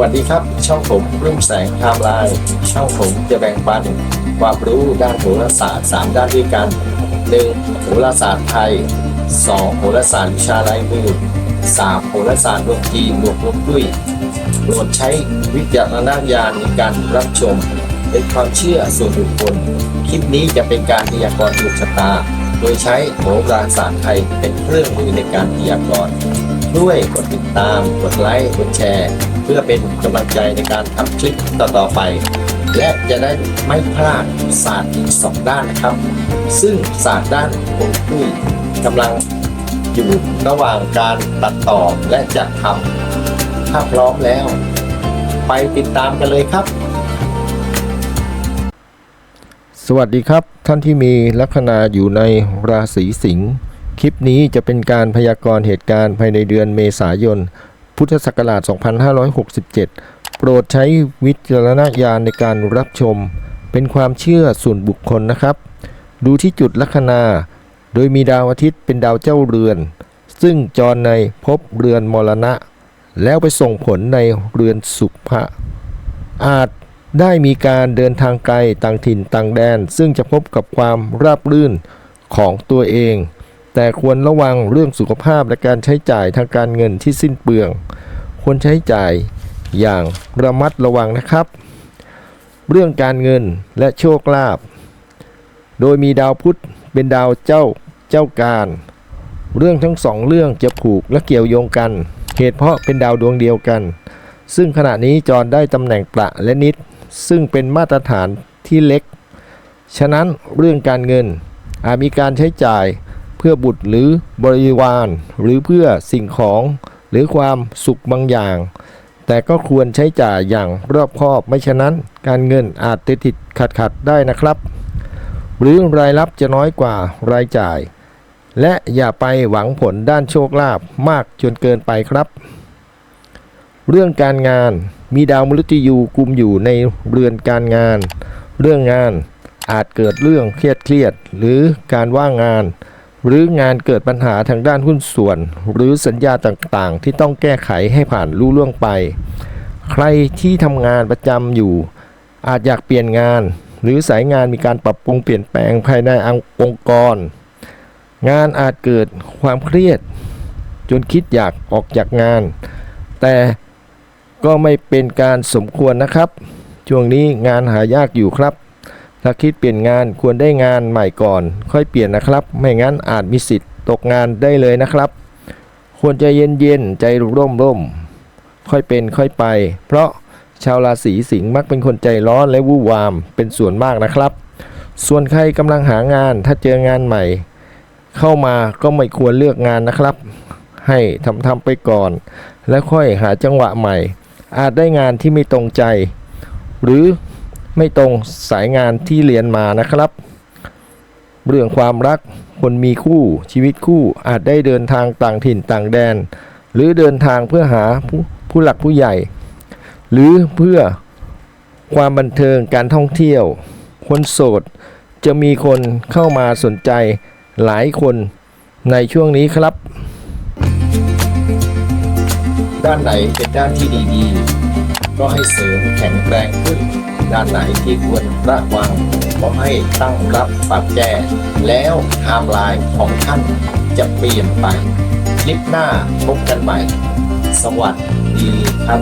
สวัสดีครับ ช่องผมรุ่งแสงไทม์ไลน์ช่องผมจะแบ่งปันความรู้ด้านโหราศาสตร์ 3 ด้านด้วยกัน 1. โหราศาสตร์ไทย 2. โหราศาสตร์วิชาลายมือ 3. โหราศาสตร์ดวงจีนบวกฮวงจุ้ยโปรดใช้วิจารณญาณในการรับชม เป็นความเชื่อส่วนบุคคล คลิปนี้จะเป็นการพยากรณ์ดวงชะตา โดยใช้โหราศาสตร์ไทยเป็นเครื่องมือในการพยากรณ์ ด้วยกดติดตาม กดไลค์ กดแชร์ เพื่อเป็นกำลังใจในการทำคลิปต่อๆไป และจะได้ไม่พลาดศาสตร์อีกสองด้านนะครับ ซึ่งศาสตร์ด้านฮวงจุ้กำลังอยู่ระหว่างการตัดต่อและจะทำถ้าพร้อมแล้ว ไปติดตามกันเลยครับ สวัสดีครับท่านที่มีลัคนาอยู่ในราศีสิงห์ คลิปนี้จะเป็นการพยากรณ์เหตุการณ์ภายในเดือนเมษายน พุทธศักราช 2567 โปรดใช้วิจารณญาณในการรับชม เป็นความเชื่อส่วนบุคคลนะครับ ดูที่จุดลัคนา โดยมีดาวอาทิตย์เป็นดาวเจ้าเรือน ซึ่งจรในภพเรือนมรณะ แล้วไปส่งผลในเรือนสุภะอาจได้มีการเดินทางไกลต่างถิ่นต่างแดน ซึ่งจะพบกับความราบรื่นของตัวเอง แต่ควรระวังเรื่องสุขภาพและการใช้จ่ายทางการเงินที่สิ้นเปลือง ควรใช้จ่ายอย่างระมัดระวังนะครับ เรื่องการเงินและโชคลาภโดยมีดาวพุธเป็นดาวเจ้าเจ้าการ เรื่องทั้งสองเรื่องจะผูกและเกี่ยวโยงกัน เหตุเพราะเป็นดาวดวงเดียวกัน ซึ่งขณะนี้จรได้ตำแหน่งประและนิด ซึ่งเป็นมาตรฐานที่เล็ก ฉะนั้นเรื่องการเงินอาจมีการใช้จ่าย เพื่อบุตรหรือบริวาร หรือเพื่อสิ่งของหรือความสุขบางอย่าง แต่ก็ควรใช้จ่ายอย่างรอบคอบไม่ฉะนั้น การเงินอาจติดติดขัดขัดได้นะครับ หรือรายรับจะน้อยกว่ารายจ่าย และอย่าไปหวังผลด้านโชคลาภมากจนเกินไปครับ เรื่องการงานมีดาวมฤตยูกุมอยู่ในเรือนการงาน เรื่องงานอาจเกิดเรื่องเครียดเครียดๆหรือการว่างงาน หรืองานเกิดปัญหาทางด้านหุ้นส่วน หรือสัญญาต่างๆ ที่ต้องแก้ไขให้ผ่านรู้ล่วงไป ใครที่ทำงานประจำอยู่ อาจอยากเปลี่ยนงาน หรือสายงานมีการปรับปรุงเปลี่ยนแปลงภายในองค์กร งานอาจเกิดความเครียด จนคิดอยากออกจากงาน แต่ก็ไม่เป็นการสมควรนะครับ ช่วงนี้งานหายากอยู่ครับ ถ้าคิดเปลี่ยนงานควรได้งานใหม่ก่อน ค่อยเปลี่ยนนะครับ ไม่งั้นอาจมีสิทธิ์ตกงานได้เลยนะครับ ควรใจเย็นๆใจร่มๆค่อยเป็นค่อยไป เพราะชาวราศีสิงห์มักเป็นคนใจร้อนและวู่วามเป็นส่วนมากนะครับ ส่วนใครกำลังหางานถ้าเจองานใหม่ เข้ามาก็ไม่ควรเลือกงานนะครับ ให้ทำทำๆไปก่อน แล้วค่อยหาจังหวะใหม่ อาจได้งานที่ไม่ตรงใจ หรือ ไม่ตรงสายงานที่เรียนมานะครับ เรื่องความรักคนมีคู่ชีวิตคู่อาจได้เดินทางต่างถิ่นต่างแดน หรือเดินทางเพื่อหาผู้ผู้หลักผู้ใหญ่ หรือเพื่อความบันเทิงการท่องเที่ยว คนโสดจะมีคนเข้ามาสนใจหลายคนในช่วงนี้ครับ ด้านไหนเป็นด้านที่ดีๆ ก็ให้เสริมแข็งแรงขึ้น ด้านไหนที่ควรระวังก็ให้ตั้งรับปรับแก้แล้วไทม์ไลน์ของท่านจะเปลี่ยนไป คลิปหน้าพบกันใหม่ สวัสดีครับ